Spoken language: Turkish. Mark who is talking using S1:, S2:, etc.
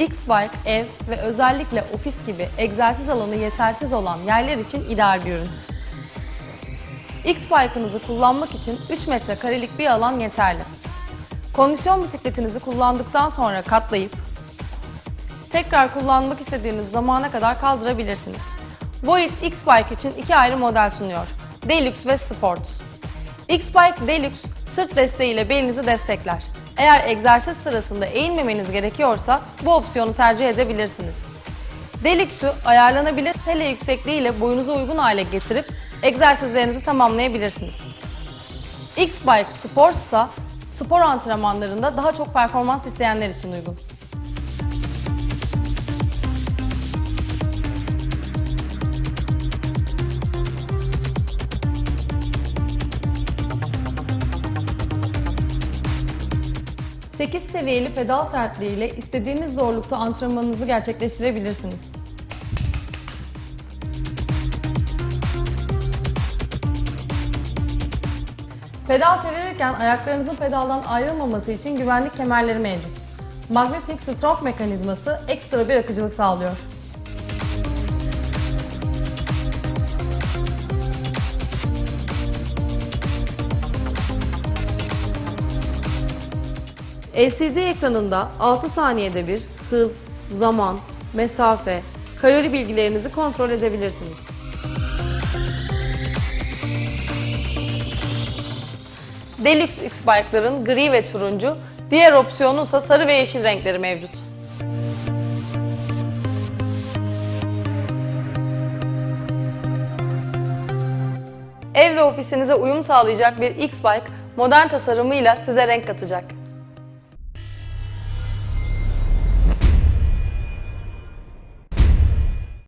S1: X-Bike ev ve özellikle ofis gibi egzersiz alanı yetersiz olan yerler için ideal bir ürün. X-Bike'ınızı kullanmak için 3 metrekarelik bir alan yeterli. Kondisyon bisikletinizi kullandıktan sonra katlayıp tekrar kullanmak istediğiniz zamana kadar kaldırabilirsiniz. Void X-Bike için iki ayrı model sunuyor. Deluxe ve Sport. X-Bike Deluxe sırt desteğiyle belinizi destekler. Eğer egzersiz sırasında eğilmemeniz gerekiyorsa bu opsiyonu tercih edebilirsiniz. Deluxe'ü ayarlanabilir tele yüksekliği ile boyunuza uygun hale getirip egzersizlerinizi tamamlayabilirsiniz. X-Bike Sport ise spor antrenmanlarında daha çok performans isteyenler için uygun. Sekiz seviyeli pedal sertliği ile istediğiniz zorlukta antrenmanınızı gerçekleştirebilirsiniz. Pedal çevirirken ayaklarınızın pedaldan ayrılmaması için güvenlik kemerleri mevcut. Magnetic stroke mekanizması ekstra bir akıcılık sağlıyor. LCD ekranında 6 saniyede bir hız, zaman, mesafe, kalori bilgilerinizi kontrol edebilirsiniz. Deluxe X-Bike'ların gri ve turuncu, diğer opsiyonu ise sarı ve yeşil renkleri mevcut. Ev ve ofisinize uyum sağlayacak bir X-Bike modern tasarımıyla size renk katacak.